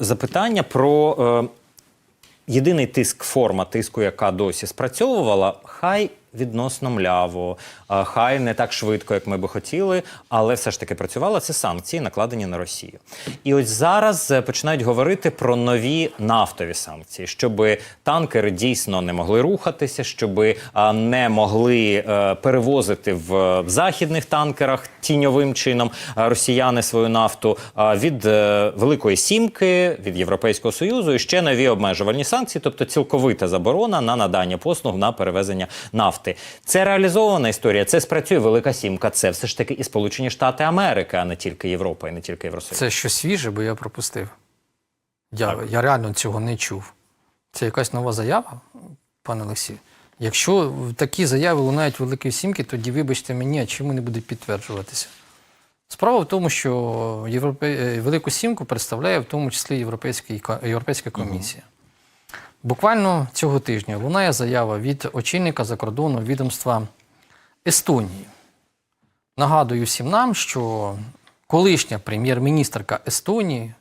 запитання про е, єдиний тиск, форма тиску, яка досі спрацьовувала, хай відносно мляво, хай не так швидко, як ми би хотіли, але все ж таки працювала. Це санкції, накладені на Росію. І ось зараз е, починають говорити про нові нафтові санкції, щоб танкери дійсно не могли рухатися, щоб не могли е, перевозити в західних танкерах тіньовим чином е, росіяни свою нафту від Великої Сімки, від Європейського Союзу і ще нові обмежувальні санкції, тобто цілковита заборона на надання послуг на перевезення нафти. Це реалізована історія. Це спрацює Велика Сімка. Це все ж таки і Сполучені Штати Америки, а не тільки Європа і не тільки Євросоюз. Це щось свіже, бо я пропустив. Я, я реально цього не чув. Це якась нова заява, пане Олексію. Якщо такі заяви лунають Великої Сімки, тоді вибачте мені, а чому не буде підтверджуватися? Справа в тому, що Європе... е, Велику Сімку представляє в тому числі Європейський... ко- Європейська комісія. Буквально цього тижня лунає заява від очільника закордонного відомства Естонії. Нагадую всім нам, що колишня прем'єр-міністрка Естонії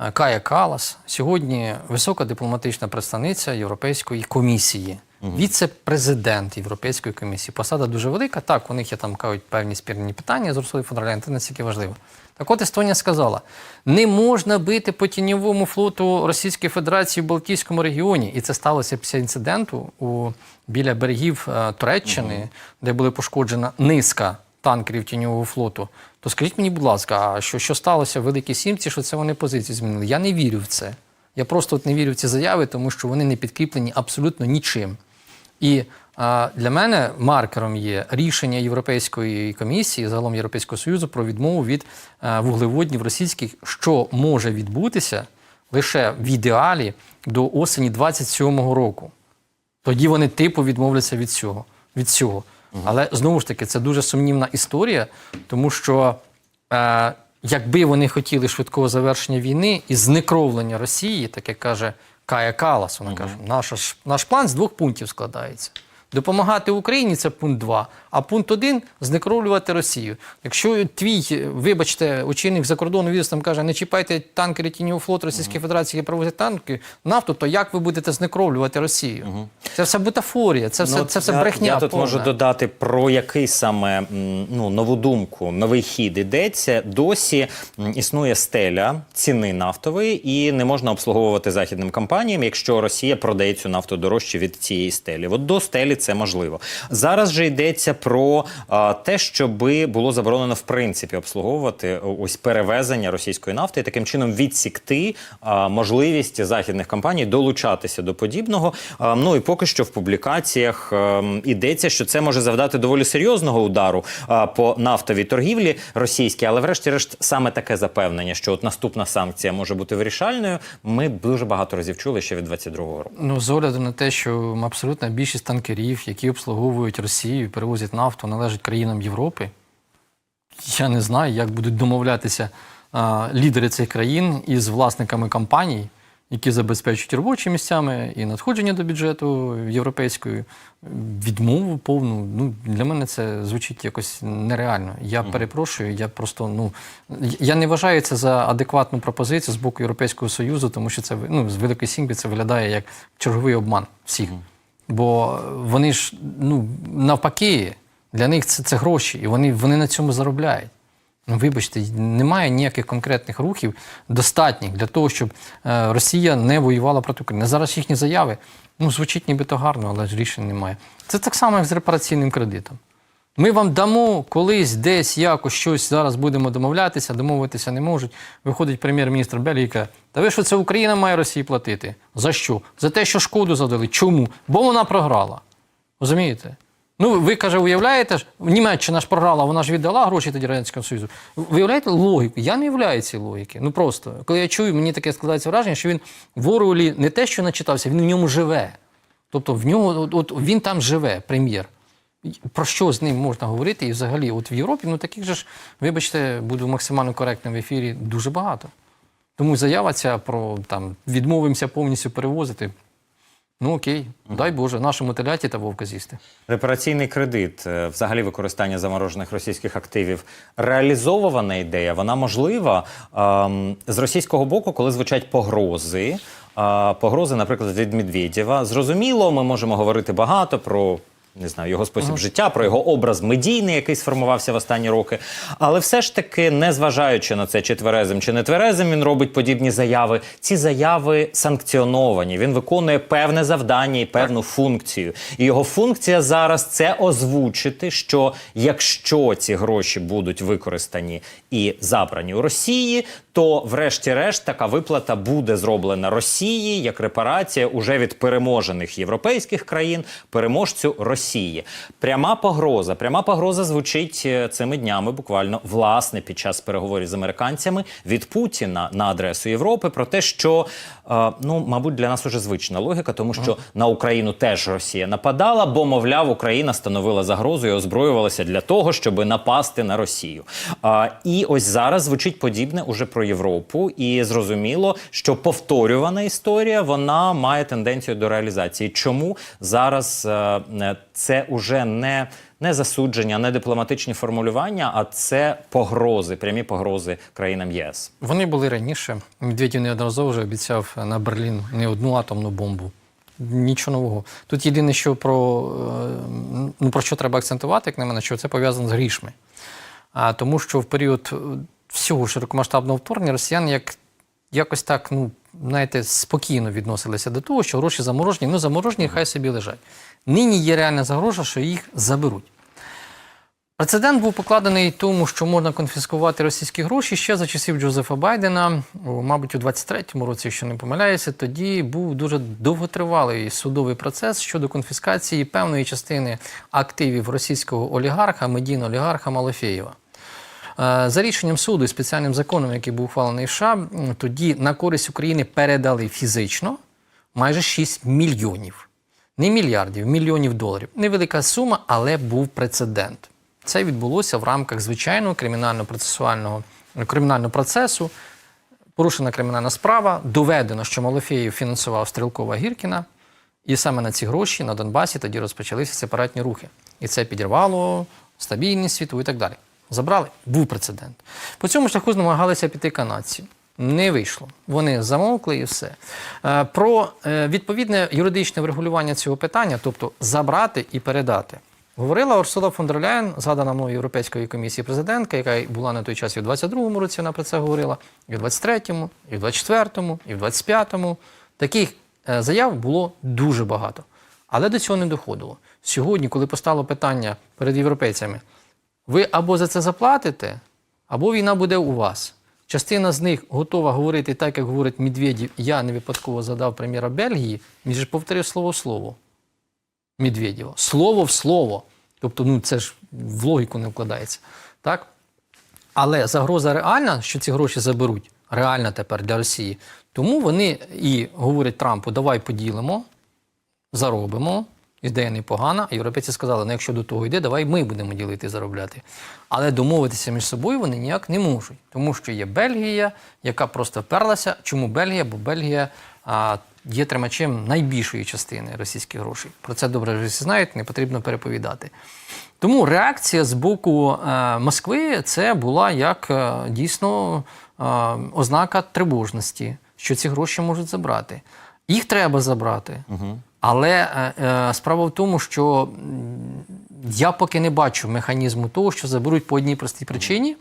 е, Кая Калас сьогодні висока дипломатична представниця Європейської комісії, віце-президент Європейської комісії. Посада дуже велика. Так, у них є там кажуть, певні спірні питання з Урсулою фон дер це не стільки важливо. Так от Естонія сказала: не можна бити по тіньовому флоту Російської Федерації в Балтійському регіоні. І це сталося після інциденту у, біля берегів е, Туреччини, де була пошкоджена низка танкерів тіньового флоту. То скажіть мені, будь ласка, а що, що сталося в Великій Сімці, що це вони позиції змінили? Я не вірю в це. Я просто от не вірю в ці заяви, тому що вони не підкріплені абсолютно нічим. І а, для мене маркером є рішення Європейської комісії, загалом Європейського Союзу про відмову від а, вуглеводнів російських, що може відбутися лише в ідеалі до осені 27-го року. Тоді вони типу відмовляться від цього. Від цього. Але знову ж таки, це дуже сумнівна історія, тому що е, якби вони хотіли швидкого завершення війни і знекровлення Росії, так як каже Кая Калас, вона каже, наш, наш план з двох пунктів складається. Допомагати Україні це пункт 2, а пункт 1 – знекровлювати Росію. Якщо твій, вибачте, очільник закордонного відомства каже, не чіпайте танкери тіньового флоту Російської Федерації, які провозять танки, нафту, то як ви будете знекровлювати Росію? Це все бутафорія, це все, Ну, це все я, брехня. Я тут повна. можу додати про який саме ну, нову думку, новий хід йдеться. Досі існує стеля ціни нафтової, і не можна обслуговувати західним компаніям, якщо Росія продає цю нафту дорожче від цієї стелі. От до стелі це можливо. Зараз же йдеться про а, те, щоби було заборонено в принципі обслуговувати ось перевезення російської нафти і таким чином відсікти а, можливість західних компаній долучатися до подібного. А, ну і поки що в публікаціях а, йдеться, що це може завдати доволі серйозного удару а, по нафтовій торгівлі російській, але врешті-решт саме таке запевнення, що от наступна санкція може бути вирішальною. Ми дуже багато разів чули ще від 22-го року. Ну, з огляду на те, що абсолютна більшість танкерів, які обслуговують Росію перевозять нафту, належать країнам Європи. Я не знаю, як будуть домовлятися а, лідери цих країн із власниками компаній, які забезпечують робочі місцями і надходження до бюджету європейської, відмову повну. Ну, для мене це звучить якось нереально. Я перепрошую, я просто ну я не вважаю це за адекватну пропозицію з боку Європейського Союзу, тому що це ну, з Великої Сімки це виглядає як черговий обман всіх. Бо вони ж ну навпаки, для них це, це гроші, і вони, вони на цьому заробляють. Ну, вибачте, немає ніяких конкретних рухів достатніх для того, щоб е, Росія не воювала проти України. Зараз їхні заяви ну, звучить нібито гарно, але ж рішень немає. Це так само, як з репараційним кредитом. Ми вам дамо колись, десь, якось щось зараз будемо домовлятися, домовитися не можуть. Виходить прем'єр-міністр Бельгії каже, та ви що це Україна має Росії платити? За що? За те, що шкоду задали. Чому? Бо вона програла. Розумієте? Ну, ви каже, уявляєте ж, Німеччина ж програла, вона ж віддала гроші тоді Радянському Союзу. Ви уявляєте логіку? Я не уявляю цієї логіки. Ну просто, коли я чую, мені таке складається враження, що він в Орвелі не те, що начитався, він в ньому живе. Тобто в нього, от, от він там живе, прем'єр. Про що з ним можна говорити? І взагалі, от в Європі, ну таких же ж, вибачте, буду максимально коректним в ефірі, дуже багато. Тому заява ця про там відмовимося повністю перевозити. Ну окей, дай Боже, нашому теляті та вовка з'їсти. Репараційний кредит, е, взагалі використання заморожених російських активів, реалізована ідея, вона можлива ем, з російського боку, коли звучать погрози. е, Погрози, наприклад, від Медведєва. Зрозуміло, ми можемо говорити багато про. Не знаю, його спосіб життя, про його образ медійний, який сформувався в останні роки. Але все ж таки, не зважаючи на це, чи тверезим, чи не тверезим, він робить подібні заяви. Ці заяви санкціоновані. Він виконує певне завдання і певну функцію. І його функція зараз це озвучити, що якщо ці гроші будуть використані і забрані у Росії, то, врешті-решт, така виплата буде зроблена Росії як репарація уже від переможених європейських країн переможцю Росії. Пряма погроза. Пряма погроза звучить е, цими днями, буквально власне під час переговорів з американцями від Путіна на адресу Європи про те, що е, ну, мабуть, для нас уже звична логіка, тому що на Україну теж Росія нападала, бо, мовляв, Україна становила загрозу і озброювалася для того, щоб напасти на Росію. І ось зараз звучить подібне уже про Європу, і зрозуміло, що повторювана історія вона має тенденцію до реалізації. Чому зараз е, це уже не, не засудження, не дипломатичні формулювання, а це погрози, прямі погрози країнам єС. Вони були раніше. Медведєв неодноразово вже обіцяв на Берлін не одну атомну бомбу. Нічого нового. Тут єдине, що про, е, ну, про що треба акцентувати, як на мене, що це пов'язано з грішми. А, тому що в період е, всього широкомасштабного вторгнення росіяни як, якось так, ну, знаєте, спокійно відносилися до того, що гроші заморожені, ну заморожені, хай собі лежать. Нині є реальна загроза, що їх заберуть. Прецедент був покладений тому, що можна конфіскувати російські гроші ще за часів Джозефа Байдена, мабуть, у 23-му році, якщо не помиляюся, тоді був дуже довготривалий судовий процес щодо конфіскації певної частини активів російського олігарха, медійного олігарха Малофєєва. Е, За рішенням суду і спеціальним законом, який був ухвалений в США, тоді на користь України передали фізично майже 6 мільйонів. Не мільярдів, мільйонів доларів. Невелика сума, але був прецедент. Це відбулося в рамках звичайного кримінально-процесуального кримінального процесу. Порушена кримінальна справа, доведено, що Малофєєв фінансував Стрілкова Гіркіна, і саме на ці гроші на Донбасі тоді розпочалися сепаратні рухи. І це підірвало стабільність світу і так далі. Забрали, був прецедент. По цьому шляху намагалися піти канадці. Не вийшло. Вони замовкли і все. Е, Про е, відповідне юридичне врегулювання цього питання, тобто забрати і передати. Говорила Урсула фон дер Ляєн, згадана мною Європейської комісії президентка, яка була на той час і в 22-му році, вона про це говорила, і в 23-му, і в 24-му, і в 25-му. Таких е, заяв було дуже багато. Але до цього не доходило. Сьогодні, коли постало питання перед європейцями, ви або за це заплатите, або війна буде у вас. Частина з них готова говорити так, як говорить Медведєв. Я не випадково задав прем'єра Бельгії, він же повторив слово в слово. Медведєва. Слово в слово. Тобто, ну це ж в логіку не вкладається. Так? Але загроза реальна, що ці гроші заберуть, реальна тепер для Росії. Тому вони і говорять Трампу, давай поділимо, заробимо. Ідея непогана. Європейці сказали, ну якщо до того йде, давай ми будемо ділити заробляти. Але домовитися між собою вони ніяк не можуть, тому що є Бельгія, яка просто вперлася. Чому Бельгія? Бо Бельгія а, є тримачем найбільшої частини російських грошей. Про це добре всі знають, не потрібно переповідати. Тому реакція з боку е, Москви це була як е, дійсно е, ознака тривожності, що ці гроші можуть забрати. Їх треба забрати. Але е, е, справа в тому, що я поки не бачу механізму того, що заберуть по одній простій причині,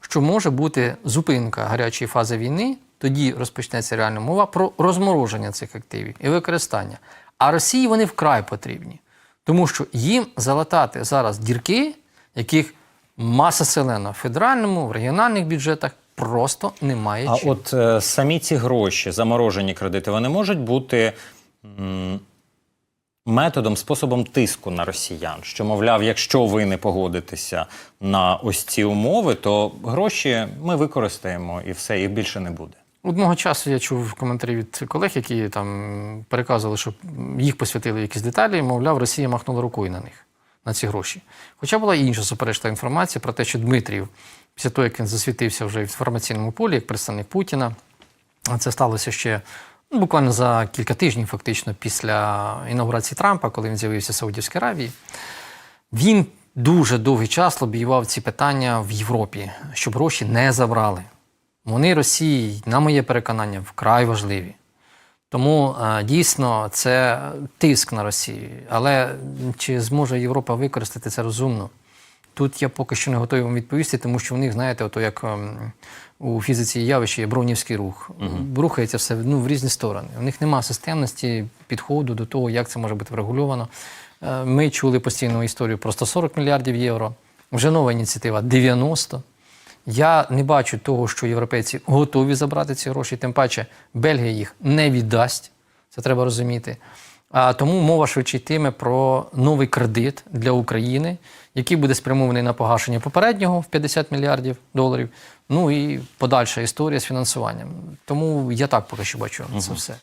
що може бути зупинка гарячої фази війни, тоді розпочнеться реальна мова про розмороження цих активів і використання. А Росії вони вкрай потрібні, тому що їм залатати зараз дірки, яких маса селена в федеральному, в регіональних бюджетах просто немає. А чим. от е, самі ці гроші, заморожені кредити, вони можуть бути м, методом, способом тиску на росіян. Що, мовляв, якщо ви не погодитеся на ось ці умови, то гроші ми використаємо і все, їх більше не буде. Одного часу я чув коментарі від колег, які там переказували, що їх посвятили якісь деталі, мовляв, Росія махнула рукою на них, на ці гроші. Хоча була інша суперечна інформація про те, що Дмитрів, після того, як він засвітився вже в інформаційному полі, як представник Путіна, це сталося ще буквально за кілька тижнів, фактично, після інаугурації Трампа, коли він з'явився в Саудівській Аравії, він дуже довгий час лобіював ці питання в Європі, щоб гроші не забрали. Вони Росії, на моє переконання, вкрай важливі. Тому е, дійсно це тиск на Росію. Але чи зможе Європа використати це розумно? Тут я поки що не готовий вам відповісти, тому що у них, знаєте, ото як ем, у фізиці явища є броунівський рух. Рухається все ну, в різні сторони. У них немає системності підходу до того, як це може бути врегульовано. Е, Ми чули постійну історію про 140 мільярдів євро. Вже нова ініціатива 90. Я не бачу того, що європейці готові забрати ці гроші, тим паче Бельгія їх не віддасть. Це треба розуміти. А тому мова швидше йтиме про новий кредит для України, який буде спрямований на погашення попереднього в 50 мільярдів доларів. Ну і подальша історія з фінансуванням. Тому я так поки що бачу це все.